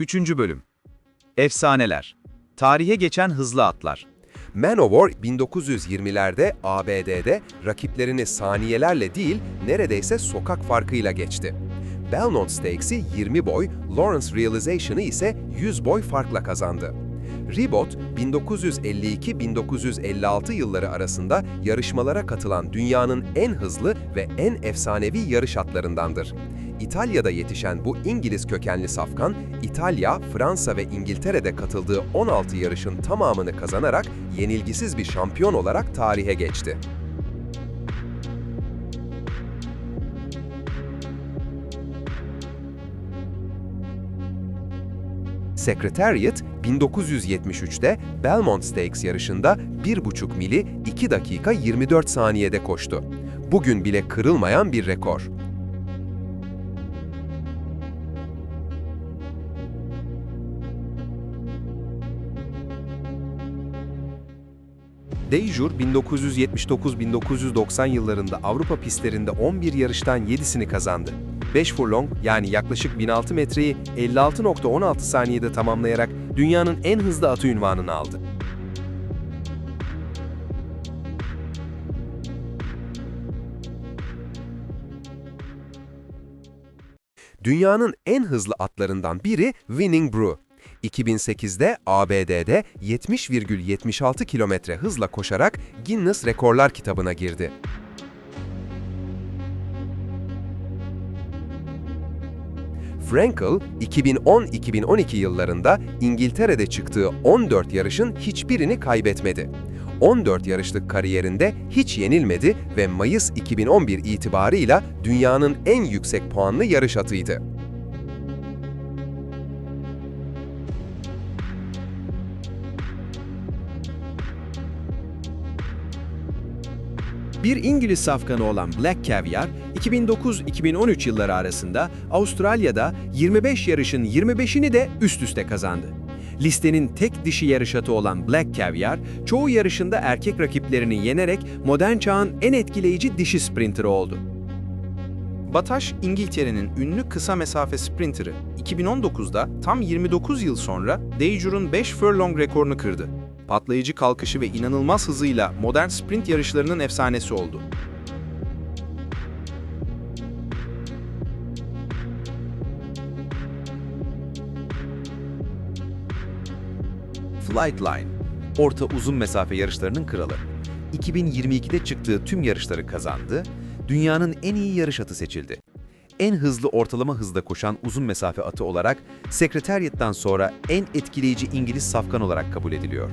3. Bölüm Efsaneler Tarihe geçen hızlı atlar Manowar 1920'lerde ABD'de rakiplerini saniyelerle değil neredeyse sokak farkıyla geçti. Belmont Stakes'i 20 boy, Lawrence Realization'ı ise 100 boy farkla kazandı. Ribot, 1952-1956 yılları arasında yarışmalara katılan dünyanın en hızlı ve en efsanevi yarış atlarındandır. İtalya'da yetişen bu İngiliz kökenli safkan, İtalya, Fransa ve İngiltere'de katıldığı 16 yarışın tamamını kazanarak yenilgisiz bir şampiyon olarak tarihe geçti. Secretariat, 1973'te Belmont Stakes yarışında 1,5 mili 2 dakika 24 saniyede koştu. Bugün bile kırılmayan bir rekor. Dejur 1979-1990 yıllarında Avrupa pistlerinde 11 yarıştan 7'sini kazandı. 5 furlong yani yaklaşık 1006 metreyi 56.16 saniyede tamamlayarak dünyanın en hızlı atı ünvanını aldı. Dünyanın en hızlı atlarından biri Winning Brew. 2008'de ABD'de 70,76 kilometre hızla koşarak Guinness Rekorlar kitabına girdi. Frankel, 2010-2012 yıllarında İngiltere'de çıktığı 14 yarışın hiçbirini kaybetmedi. 14 yarışlık kariyerinde hiç yenilmedi ve Mayıs 2011 itibarıyla dünyanın en yüksek puanlı yarış atıydı. Bir İngiliz safkanı olan Black Caviar, 2009-2013 yılları arasında Avustralya'da 25 yarışın 25'ini de üst üste kazandı. Listenin tek dişi yarış atı olan Black Caviar, çoğu yarışında erkek rakiplerini yenerek modern çağın en etkileyici dişi sprinterı oldu. Bataş, İngiltere'nin ünlü kısa mesafe sprinteri. 2019'da tam 29 yıl sonra Dejur'un 5 furlong rekorunu kırdı. Patlayıcı kalkışı ve inanılmaz hızıyla modern sprint yarışlarının efsanesi oldu. Flightline, orta uzun mesafe yarışlarının kralı. 2022'de çıktığı tüm yarışları kazandı, dünyanın en iyi yarış atı seçildi. En hızlı ortalama hızda koşan uzun mesafe atı olarak Secretariat'tan sonra en etkileyici İngiliz safkan olarak kabul ediliyor.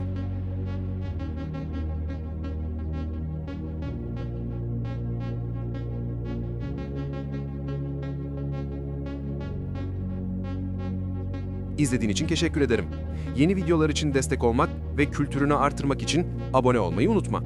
İzlediğin için teşekkür ederim. Yeni videolar için destek olmak ve kültürünü artırmak için abone olmayı unutma.